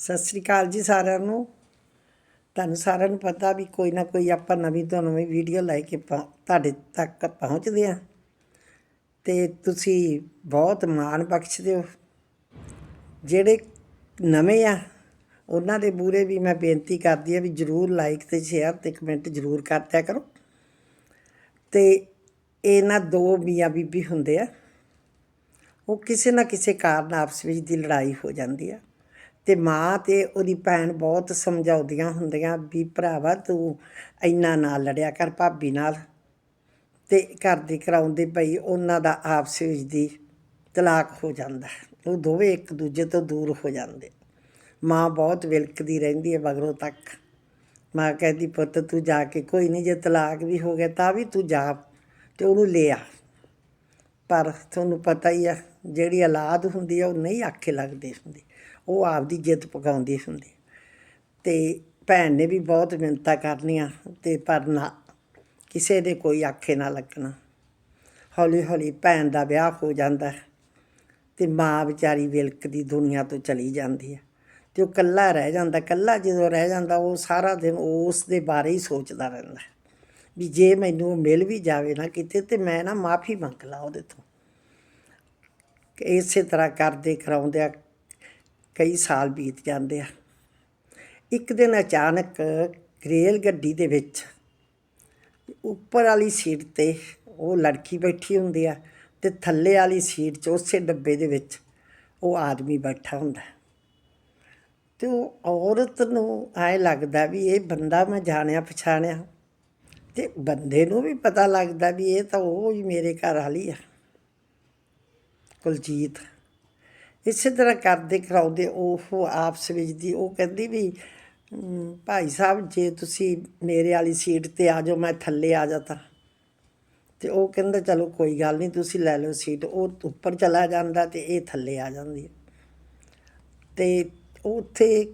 ਸਤਿ ਸ੍ਰੀ ਅਕਾਲ ਜੀ ਸਾਰਿਆਂ ਨੂੰ। ਤੁਹਾਨੂੰ ਸਾਰਿਆਂ ਨੂੰ ਪਤਾ ਵੀ ਕੋਈ ਨਾ ਕੋਈ ਆਪਾਂ ਨਵੀਂ ਤੋਂ ਨਵੀਂ ਵੀਡੀਓ ਲੈ ਕੇ ਪਹੁੰ- ਤੁਹਾਡੇ ਤੱਕ ਪਹੁੰਚਦੇ ਆ ਤੇ ਤੁਸੀਂ ਬਹੁਤ ਮਾਣ ਬਖਸ਼ਦੇ ਹੋ। ਜਿਹੜੇ ਨਵੇਂ ਆ, ਉਹਨਾਂ ਦੇ ਬੂਰੇ ਵੀ ਮੈਂ ਬੇਨਤੀ ਕਰਦੀ ਆ ਵੀ ਜਰੂਰ ਲਾਈਕ ਤੇ ਸ਼ੇਅਰ ਤੇ ਕਮੈਂਟ ਜਰੂਰ ਕਰਦਿਆ ਕਰੋ। ਤੇ ਇਹਨਾਂ ਦੋ ਮੀਆਂ ਬੀਬੀ ਹੁੰਦੇ ਆ, ਉਹ ਕਿਸੇ ਨਾ ਕਿਸੇ ਕਾਰਨ ਆਪਸ ਵਿੱਚ ਦੀ ਲੜਾਈ ਹੋ ਜਾਂਦੀ ਆ। ਤੇ ਮਾਂ ਅਤੇ ਉਹਦੀ ਭੈਣ ਬਹੁਤ ਸਮਝਾਉਂਦੀਆਂ ਹੁੰਦੀਆਂ ਵੀ ਭਰਾਵਾ ਤੂੰ ਇੰਨਾ ਨਾ ਲੜਿਆ ਕਰ ਭਾਬੀ ਨਾਲ ਅਤੇ ਘਰ ਦੇ ਕਰਾਉਂਦੇ ਪਈ ਉਹਨਾਂ ਦਾ ਆਪਸ ਵਿੱਚ ਦੀ ਤਲਾਕ ਹੋ ਜਾਂਦਾ ਉਹ ਦੋਵੇਂ ਇੱਕ ਦੂਜੇ ਤੋਂ ਦੂਰ ਹੋ ਜਾਂਦੇ। ਮਾਂ ਬਹੁਤ ਵਿਲਕਦੀ ਰਹਿੰਦੀ ਹੈ ਮਗਰੋਂ ਤੱਕ। ਮਾਂ ਕਹਿੰਦੀ, ਪੁੱਤ, ਤੂੰ ਜਾ ਕੇ ਕੋਈ ਨਹੀਂ, ਜੇ ਤਲਾਕ ਵੀ ਹੋ ਗਿਆ ਤਾਂ ਵੀ ਤੂੰ ਜਾ ਤੇ ਉਹਨੂੰ ਲੈ ਆ। ਪਰ ਤੁਹਾਨੂੰ ਪਤਾ ਹੀ ਆ ਜਿਹੜੀ ਔਲਾਦ ਹੁੰਦੀ ਆ, ਉਹ ਨਹੀਂ ਆਖੇ ਲੱਗਦੀ ਹੁੰਦੇ। ਉਹ ਆਪਦੀ ਜਿੱਦ ਪਕਾਉਂਦੀ ਹੁੰਦੀ। ਤੇ ਭੈਣ ਨੇ ਵੀ ਬਹੁਤ ਮਿੰਨਤਾਂ ਕਰਨੀਆਂ ਤੇ ਪਰ ਨਾ, ਕਿਸੇ ਦੇ ਕੋਈ ਆਖੇ ਨਾ ਲੱਗਣਾ। ਹੌਲੀ ਹੌਲੀ ਭੈਣ ਦਾ ਵਿਆਹ ਹੋ ਜਾਂਦਾ ਹੈ ਤੇ ਮਾਂ ਵਿਚਾਰੀ ਵਿਲਕਦੀ ਦੁਨੀਆ ਤੋਂ ਚਲੀ ਜਾਂਦੀ ਹੈ। ਤੇ ਉਹ ਇਕੱਲਾ ਰਹਿ ਜਾਂਦਾ ਕੱਲਾ ਜਦੋਂ ਰਹਿ ਜਾਂਦਾ, ਉਹ ਸਾਰਾ ਦਿਨ ਉਸ ਦੇ ਬਾਰੇ ਹੀ ਸੋਚਦਾ ਰਹਿੰਦਾ ਵੀ ਜੇ ਮੈਨੂੰ ਉਹ ਮਿਲ ਵੀ ਜਾਵੇ ਨਾ ਕਿਤੇ ਤੇ ਮੈਂ ਨਾ ਮਾਫੀ ਮੰਗ ਲਾ ਉਹਦੇ ਤੋਂ। ਇਸੇ ਤਰ੍ਹਾਂ ਕਰਦੇ, ਕਰਾਉਂਦਿਆਂ ਕਈ ਸਾਲ ਬੀਤ ਜਾਂਦੇ ਆ ਇੱਕ ਦਿਨ ਅਚਾਨਕ ਰੇਲ ਗੱਡੀ ਦੇ ਵਿੱਚ ਉੱਪਰ ਵਾਲੀ ਸੀਟ ਤੇ ਉਹ ਲੜਕੀ ਬੈਠੀ ਹੁੰਦੀ ਆ ਤੇ ਥੱਲੇ ਵਾਲੀ ਸੀਟ 'ਚ ਉਸੇ ਡੱਬੇ ਦੇ ਵਿੱਚ ਉਹ ਆਦਮੀ ਬੈਠਾ ਹੁੰਦਾ ਹੈ। ਤੇ ਉਹ ਔਰਤ ਨੂੰ ਐ ਲੱਗਦਾ ਵੀ ਇਹ ਬੰਦਾ ਮੈਂ ਜਾਣਿਆ ਪਛਾਣਿਆ ਤੇ ਬੰਦੇ ਨੂੰ ਵੀ ਪਤਾ ਲੱਗਦਾ ਵੀ ਇਹ ਤਾਂ ਉਹ ਹੀ ਮੇਰੇ ਘਰ ਵਾਲੀ ਆ ਕੁਲਜੀਤ। ਇਸੇ ਤਰ੍ਹਾਂ ਕਰਦੇ ਕਰਾਉਂਦੇ, ਉਹ ਆਪਸ ਵਿੱਚ ਦੀ, ਉਹ ਕਹਿੰਦੀ ਵੀ ਭਾਈ ਸਾਹਿਬ, ਜੇ ਤੁਸੀਂ ਮੇਰੇ ਵਾਲੀ ਸੀਟ ਤੇ ਆ ਜਾਓ, ਮੈਂ ਥੱਲੇ ਆ ਜਾਤਾ ਤੇ। ਉਹ ਕਹਿੰਦਾ, ਚਲੋ, ਕੋਈ ਗੱਲ ਨਹੀਂ, ਤੁਸੀਂ ਲੈ ਲਓ ਸੀਟ। ਉਹ ਉੱਪਰ ਚਲਾ ਜਾਂਦਾ ਤੇ ਇਹ ਥੱਲੇ ਆ ਜਾਂਦੀ ਹੈ। ਤੇ ਉੱਥੇ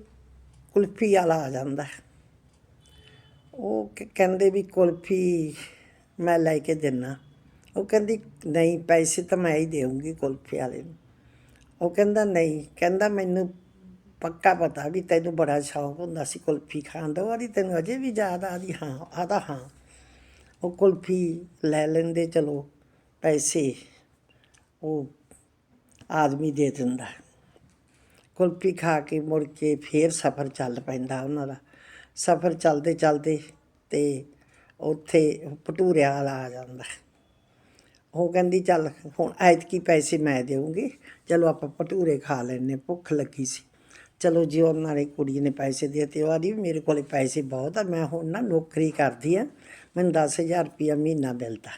ਕੁਲਫੀ ਵਾਲਾ ਆ ਜਾਂਦਾ ਉਹ ਕਹਿੰਦੇ ਵੀ, ਕੁਲਫੀ ਮੈਂ ਲੈ ਕੇ ਦਿੰਨਾ। ਉਹ ਕਹਿੰਦੀ, ਨਹੀਂ, ਪੈਸੇ ਤਾਂ ਮੈਂ ਹੀ ਦੇਵਾਂਗੀ ਕੁਲਫੀ ਵਾਲੇ ਨੂੰ। ਉਹ ਕਹਿੰਦਾ, ਨਹੀਂ। ਕਹਿੰਦਾ, ਮੈਨੂੰ ਪੱਕਾ ਪਤਾ ਵੀ ਤੈਨੂੰ ਬੜਾ ਸ਼ੌਕ ਹੁੰਦਾ ਸੀ ਕੁਲਫੀ ਖਾਣ ਦਾ ਉਹਦੀ ਤੈਨੂੰ ਅਜੇ ਵੀ ਯਾਦ ਆਦੀ ਹਾਂ ਆਦਾ ਹਾਂ। ਉਹ ਕੁਲਫੀ ਲੈ ਲੈਂਦੇ, ਚਲੋ, ਪੈਸੇ ਉਹ ਆਦਮੀ ਦੇ ਦਿੰਦਾ। ਕੁਲਫੀ ਖਾ ਕੇ ਮੁੜ ਕੇ ਫੇਰ ਸਫ਼ਰ ਚੱਲ ਪੈਂਦਾ ਉਹਨਾਂ ਦਾ। ਸਫ਼ਰ ਚੱਲਦੇ ਚੱਲਦੇ ਤੇ ਉੱਥੇ ਭਟੂਰਿਆ ਵਾਲਾ ਆ ਜਾਂਦਾ। ਉਹ ਕਹਿੰਦੀ, ਚੱਲ ਹੁਣ ਐਤਕੀ ਪੈਸੇ ਮੈਂ ਦੇਵਾਂਗੀ ਚਲੋ ਆਪਾਂ ਭਟੂਰੇ ਖਾ ਲੈਣੇ ਭੁੱਖ ਲੱਗੀ ਸੀ। ਚਲੋ ਜੀ, ਉਹਨਾਂ ਨੇ ਕੁੜੀ ਨੇ ਪੈਸੇ ਦੇ ਤੇ ਉਹ ਆਦੀ ਵੀ ਮੇਰੇ ਕੋਲੇ ਪੈਸੇ ਬਹੁਤ ਆ, ਮੈਂ ਹੁਣ ਨਾ ਨੌਕਰੀ ਕਰਦੀ ਆ, ਮੈਨੂੰ 10000 ਰੁਪਇਆ ਮਹੀਨਾ ਮਿਲਦਾ।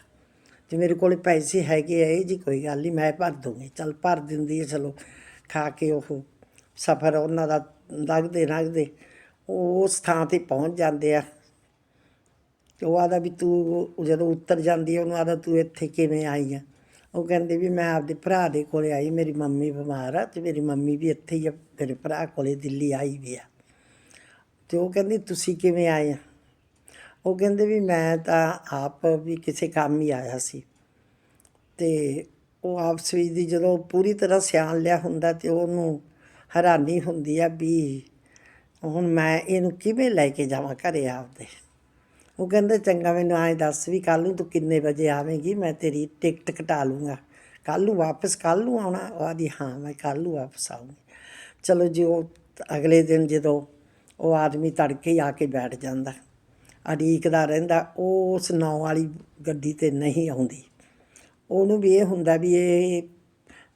ਜੇ ਮੇਰੇ ਕੋਲੇ ਪੈਸੇ ਹੈਗੇ ਆ, ਇਹ ਜੀ ਕੋਈ ਗੱਲ ਨਹੀਂ ਮੈਂ ਭਰ ਦੂੰਗੀ। ਚਲ ਭਰ ਦਿੰਦੀ ਹੈ ਚਲੋ ਖਾ ਕੇ ਉਹ ਸਫ਼ਰ ਉਹਨਾਂ ਦਾ ਲੱਗਦੇ ਲੱਗਦੇ ਉਹ ਉਸ ਥਾਂ ਤੇ ਪਹੁੰਚ ਜਾਂਦੇ ਆ। ਤੇ ਉਹ ਆਦਾ ਵੀ ਤੂੰ ਜਦੋਂ ਉੱਤਰ ਜਾਂਦੀ ਹੈ ਉਹਨੂੰ ਆਦਾ ਤੂੰ ਇੱਥੇ ਕਿਵੇਂ ਆਈ ਆ? ਉਹ ਕਹਿੰਦੇ ਵੀ ਮੈਂ ਆਪਦੇ ਭਰਾ ਦੇ ਕੋਲੇ ਆਈ, ਮੇਰੀ ਮੰਮੀ ਬਿਮਾਰ ਆ ਤੇ ਮੇਰੀ ਮੰਮੀ ਵੀ ਇੱਥੇ ਹੀ ਆ, ਮੇਰੇ ਭਰਾ ਕੋਲੇ ਦਿੱਲੀ ਆਈ ਵੀ ਆ। ਤੇ ਉਹ ਕਹਿੰਦੀ ਤੁਸੀਂ ਕਿਵੇਂ ਆਏ ਆ? ਉਹ ਕਹਿੰਦੇ ਵੀ ਮੈਂ ਤਾਂ ਆਪ ਵੀ ਕਿਸੇ ਕੰਮ ਹੀ ਆਇਆ ਸੀ। ਤੇ ਉਹ ਆਪਸ ਵਿੱਚ ਦੀ ਜਦੋਂ ਪੂਰੀ ਤਰ੍ਹਾਂ ਸਿਆਣ ਲਿਆ ਹੁੰਦਾ ਤੇ ਉਹਨੂੰ ਹੈਰਾਨੀ ਹੁੰਦੀ ਆ ਵੀ ਹੁਣ ਮੈਂ ਇਹਨੂੰ ਕਿਵੇਂ ਲੈ ਕੇ ਜਾਵਾਂ ਘਰੇ ਆਪਦੇ? ਉਹ ਕਹਿੰਦਾ ਚੰਗਾ ਮੈਨੂੰ ਐਂ ਦੱਸ ਵੀ ਕੱਲ ਨੂੰ ਤੂੰ ਕਿੰਨੇ ਵਜੇ ਆਵੇਂਗੀ ਮੈਂ ਤੇਰੀ ਟਿਕਟ ਕਟਾ ਲੂੰਗਾ। ਕੱਲ ਨੂੰ ਵਾਪਸ ਕੱਲ ਨੂੰ ਆਉਣਾ? ਉਹ ਆਦੀ ਹਾਂ ਮੈਂ ਕੱਲ ਨੂੰ ਵਾਪਸ ਆਉਂਗੀ ਚਲੋ ਜੀ ਉਹ ਅਗਲੇ ਦਿਨ ਜਦੋਂ ਉਹ ਆਦਮੀ ਤੜਕੇ ਹੀ ਆ ਕੇ ਬੈਠ ਜਾਂਦਾ ਅੜੀਕਦਾ ਰਹਿੰਦਾ ਉਹ ਉਸ ਨੌ ਵਾਲੀ ਗੱਡੀ ਤੇ ਨਹੀਂ ਆਉਂਦੀ। ਉਹਨੂੰ ਵੀ ਇਹ ਹੁੰਦਾ ਵੀ ਇਹ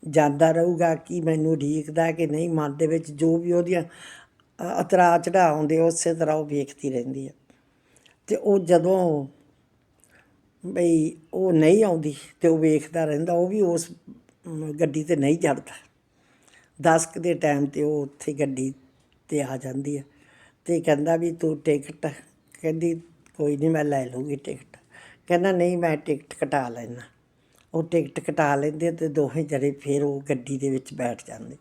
ਜਾਂਦਾ ਰਹੂਗਾ ਕਿ ਮੈਨੂੰ ਉਡੀਕਦਾ ਕਿ ਨਹੀਂ ਮਨ ਦੇ ਵਿੱਚ ਜੋ ਵੀ ਉਹਦੀਆਂ ਅ, ਉਤਰਾਅ ਆਉਂਦੇ ਉਸੇ ਤਰ੍ਹਾਂ ਉਹ ਵੇਖਦੀ ਰਹਿੰਦੀ ਹੈ ਤੇ ਉਹ ਜਦੋਂ ਬਈ ਉਹ ਨਹੀਂ ਆਉਂਦੀ ਤੇ ਉਹ ਵੇਖਦਾ ਰਹਿੰਦਾ, ਉਹ ਵੀ ਉਸ ਗੱਡੀ ਤੇ ਨਹੀਂ ਚੜਦਾ ਦਸ ਕੁ ਦੇ ਟਾਈਮ ਤੇ ਉਹ ਉੱਥੇ ਗੱਡੀ ਤੇ ਆ ਜਾਂਦੀ ਹੈ ਤੇ ਕਹਿੰਦਾ ਵੀ ਤੂੰ ਟਿਕਟ, ਕਹਿੰਦੀ ਕੋਈ ਨਹੀਂ ਮੈਂ ਲੈ ਲੂੰਗੀ ਟਿਕਟ। ਕਹਿੰਦਾ ਨਹੀਂ ਮੈਂ ਟਿਕਟ ਕਟਾ ਲੈਣਾ ਉਹ ਟਿਕਟ ਕਟਾ ਲੈਂਦੇ ਤੇ ਦੋਹੇ ਜਣੇ ਫਿਰ ਉਹ ਗੱਡੀ ਦੇ ਵਿੱਚ ਬੈਠ ਜਾਂਦੇ।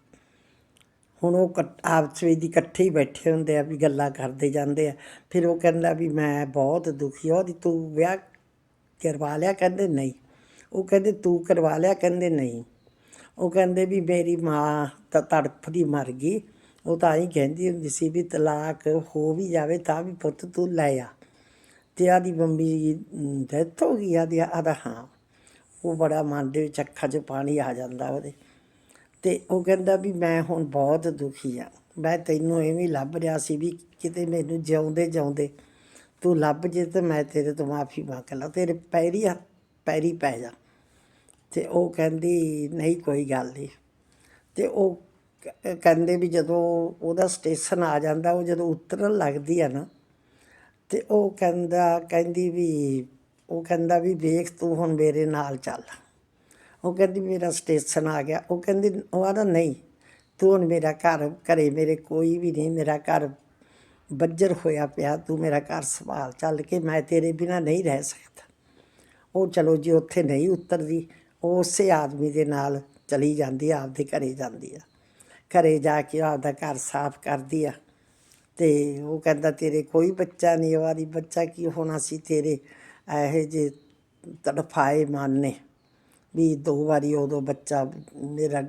ਹੁਣ ਉਹ ਇਕੱਠ- ਆਪਸ ਵਿੱਚ ਇਕੱਠੇ ਹੀ ਬੈਠੇ ਹੁੰਦੇ ਆ, ਵੀ ਗੱਲਾਂ ਕਰਦੇ ਜਾਂਦੇ ਆ। ਫਿਰ ਉਹ ਕਹਿੰਦਾ ਵੀ ਮੈਂ ਬਹੁਤ ਦੁਖੀ ਹਾਂ ਉਹਦੀ ਤੂੰ ਵਿਆਹ ਕਰਵਾ ਲਿਆ? ਕਹਿੰਦੇ ਨਹੀਂ। ਉਹ ਕਹਿੰਦੇ ਤੂੰ ਕਰਵਾ ਲਿਆ? ਕਹਿੰਦੇ ਨਹੀਂ। ਉਹ ਕਹਿੰਦੇ ਵੀ ਮੇਰੀ ਮਾਂ ਤਾਂ ਤੜਫਦੀ ਮਰ ਗਈ। ਉਹ ਤਾਂ ਹੀ ਕਹਿੰਦੀ ਹੁੰਦੀ ਸੀ ਵੀ ਤਲਾਕ ਹੋ ਵੀ ਜਾਵੇ ਤਾਂ ਵੀ ਪੁੱਤ ਤੂੰ ਲੈ ਆ। ਤੇ ਆਦੀ ਮੰਮੀ ਡੈਥ ਹੋ ਗਈ ਆਦੀ ਆਦਾ ਹਾਂ। ਉਹ ਬੜਾ ਮਨ ਦੇ ਵਿੱਚ ਅੱਖਾਂ 'ਚ ਪਾਣੀ ਆ ਜਾਂਦਾ ਉਹਦੇ। ਤੇ ਉਹ ਕਹਿੰਦਾ ਵੀ ਮੈਂ ਹੁਣ ਬਹੁਤ ਦੁਖੀ ਆ। ਮੈਂ ਤੈਨੂੰ ਐਵੇਂ ਲੱਭ ਰਿਹਾ ਸੀ ਵੀ ਕਿਤੇ ਮੈਨੂੰ ਜਿਉਂਦੇ ਜਿਉਂਦੇ ਤੂੰ ਲੱਭ ਜੇ ਤੇ ਮੈਂ ਤੇਰੇ ਤੋਂ ਮਾਫੀ ਮੰਗ ਲਾਂ, ਤੇਰੇ ਪੈਰੀ ਆ ਪੈਰੀ ਪੈ ਜਾ। ਤੇ ਉਹ ਕਹਿੰਦੀ, ਨਹੀਂ, ਕੋਈ ਗੱਲ ਨਹੀਂ। ਤੇ ਉਹ ਕਹਿੰਦੇ ਵੀ ਜਦੋਂ ਉਹਦਾ ਸਟੇਸ਼ਨ ਆ ਜਾਂਦਾ, ਉਹ ਜਦੋਂ ਉਤਰਨ ਲੱਗਦੀ ਆ ਨਾ, ਤੇ ਉਹ ਕਹਿੰਦਾ, ਕਹਿੰਦੀ ਵੀ, ਉਹ ਕਹਿੰਦਾ ਵੀ ਵੇਖ ਤੂੰ ਹੁਣ ਮੇਰੇ ਨਾਲ ਚੱਲ। ਉਹ ਕਹਿੰਦੀ ਮੇਰਾ ਸਟੇਸ਼ਨ ਆ ਗਿਆ। ਉਹ ਕਹਿੰਦੀ, ਉਹ ਆਦਾ ਨਹੀਂ, ਤੂੰ ਹੁਣ ਮੇਰਾ ਘਰ, ਘਰੇ ਮੇਰੇ ਕੋਈ ਵੀ ਨਹੀਂ, ਮੇਰਾ ਘਰ ਬੱਜਰ ਹੋਇਆ ਪਿਆ, ਤੂੰ ਮੇਰਾ ਘਰ ਸੰਭਾਲ, ਚੱਲ ਕੇ ਮੈਂ ਤੇਰੇ ਬਿਨਾ ਨਹੀਂ ਰਹਿ ਸਕਦਾ। ਉਹ ਚਲੋ ਜੀ, ਉੱਥੇ ਨਹੀਂ ਉਤਰਦੀ। ਉਹ ਉਸੇ ਆਦਮੀ ਦੇ ਨਾਲ ਚਲੀ ਜਾਂਦੀ ਆ, ਆਪਦੇ ਘਰੇ ਜਾਂਦੀ ਆ। ਘਰੇ ਜਾ ਕੇ ਆਪਦਾ ਘਰ ਸਾਫ਼ ਕਰਦੀ ਆ ਤੇ ਉਹ ਕਹਿੰਦਾ, ਤੇਰੇ ਕੋਈ ਬੱਚਾ ਨਹੀਂ ਵਾਰੀ ਬੱਚਾ ਕੀ ਹੋਣਾ ਸੀ ਤੇਰੇ? ਇਹੋ ਜੇ ਤੜਫਾਏ ਮਨ ਨੇ ਵੀ ਦੋ ਵਾਰੀ ਉਦੋਂ ਬੱਚਾ ਮੇਰਾ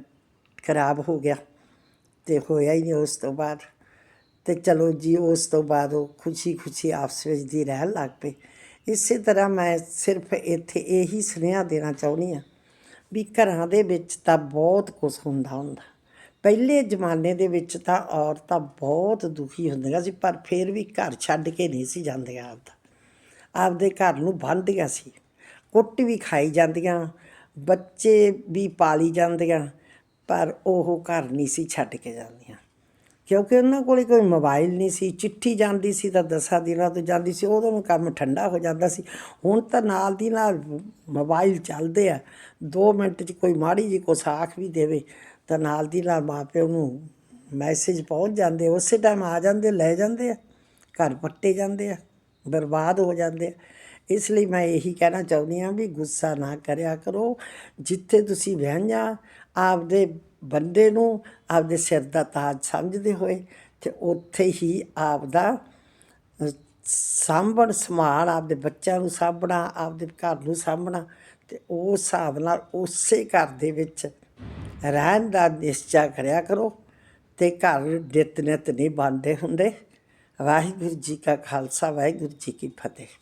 ਖਰਾਬ ਹੋ ਗਿਆ ਤੇ ਹੋਇਆ ਹੀ ਨਹੀਂ ਉਸ ਤੋਂ ਬਾਅਦ। ਤੇ ਚਲੋ ਜੀ, ਉਸ ਤੋਂ ਬਾਅਦ ਉਹ ਖੁਸ਼ੀ ਖੁਸ਼ੀ ਆਪਸ ਵਿੱਚ ਦੀ ਰਹਿਣ ਲੱਗ ਪਏ। ਇਸੇ ਤਰ੍ਹਾਂ ਮੈਂ ਸਿਰਫ ਇੱਥੇ ਇਹੀ ਸੁਨੇਹਾ ਦੇਣਾ ਚਾਹੁੰਦੀ ਆ ਵੀ ਘਰਾਂ ਦੇ ਵਿੱਚ ਤਾਂ ਬਹੁਤ ਕੁਝ ਹੁੰਦਾ ਹੁੰਦਾ। ਪਹਿਲੇ ਜ਼ਮਾਨੇ ਦੇ ਵਿੱਚ ਤਾਂ ਔਰਤਾਂ ਬਹੁਤ ਦੁਖੀ ਹੁੰਦੀਆਂ ਸੀ, ਪਰ ਫਿਰ ਵੀ ਘਰ ਛੱਡ ਕੇ ਨਹੀਂ ਸੀ ਜਾਂਦੀਆਂ ਆਪਦਾ। ਆਪਦੇ ਘਰ ਨੂੰ ਬੰਨ੍ਹਦੀਆਂ ਸੀ। ਕੁੱਟ ਵੀ ਖਾਈ ਜਾਂਦੀਆਂ ਬੱਚੇ ਵੀ ਪਾਲੀ ਜਾਂਦੀਆਂ ਪਰ ਉਹ ਘਰ ਨਹੀਂ ਸੀ ਛੱਡ ਕੇ ਜਾਂਦੀਆਂ। ਕਿਉਂਕਿ ਉਹਨਾਂ ਕੋਲੇ ਕੋਈ ਮੋਬਾਈਲ ਨਹੀਂ ਸੀ, ਚਿੱਠੀ ਜਾਂਦੀ ਸੀ ਤਾਂ ਦਸਾਂ ਦਿਨਾਂ ਤੋਂ ਜਾਂਦੀ ਸੀ ਉਦੋਂ ਨੂੰ ਕੰਮ ਠੰਡਾ ਹੋ ਜਾਂਦਾ ਸੀ। ਹੁਣ ਤਾਂ ਨਾਲ ਦੀ ਨਾਲ ਮੋਬਾਈਲ ਚੱਲਦੇ ਆ 2 ਮਿੰਟ 'ਚ ਕੋਈ ਮਾੜੀ ਜੀ ਕੁਛ ਸਾਖ ਵੀ ਦੇਵੇ, ਤਾਂ ਨਾਲ ਦੀ ਨਾਲ ਮਾਪਿਓ ਨੂੰ ਮੈਸੇਜ ਪਹੁੰਚ ਜਾਂਦੇ ਉਸੇ ਟਾਈਮ ਆ ਜਾਂਦੇ, ਲੈ ਜਾਂਦੇ ਆ, ਘਰ ਪੱਟੇ ਜਾਂਦੇ ਆ, ਬਰਬਾਦ ਹੋ ਜਾਂਦੇ ਆ। ਇਸ ਲਈ ਮੈਂ ਇਹੀ ਕਹਿਣਾ ਚਾਹੁੰਦੀ ਹਾਂ ਵੀ ਗੁੱਸਾ ਨਾ ਕਰਿਆ ਕਰੋ। ਜਿੱਥੇ ਤੁਸੀਂ ਵਿਆਹੀਆਂ, ਆਪਦੇ ਬੰਦੇ ਨੂੰ ਆਪਦੇ ਸਿਰ ਦਾ ਤਾਜ ਸਮਝਦੇ ਹੋਏ ਤੇ ਉੱਥੇ ਹੀ ਆਪਦਾ ਸਾਂਭਣ, ਸੰਭਾਲ ਆਪਦੇ ਬੱਚਿਆਂ ਨੂੰ ਸਾਂਭਣਾ, ਆਪਦੇ ਘਰ ਨੂੰ ਸਾਂਭਣਾ ਤੇ ਉਸ ਹਿਸਾਬ ਨਾਲ ਉਸੇ ਘਰ ਦੇ ਵਿੱਚ ਰਹਿਣ ਦਾ ਨਿਸ਼ਚਾ ਕਰਿਆ ਕਰੋ ਤੇ ਘਰ ਨਿਤ ਨਿਤ ਨਹੀਂ ਬਣਦੇ ਹੁੰਦੇ। ਵਾਹਿਗੁਰੂ ਜੀ ਕਾ ਖਾਲਸਾ, ਵਾਹਿਗੁਰੂ ਜੀ ਕੀ ਫਤਿਹ।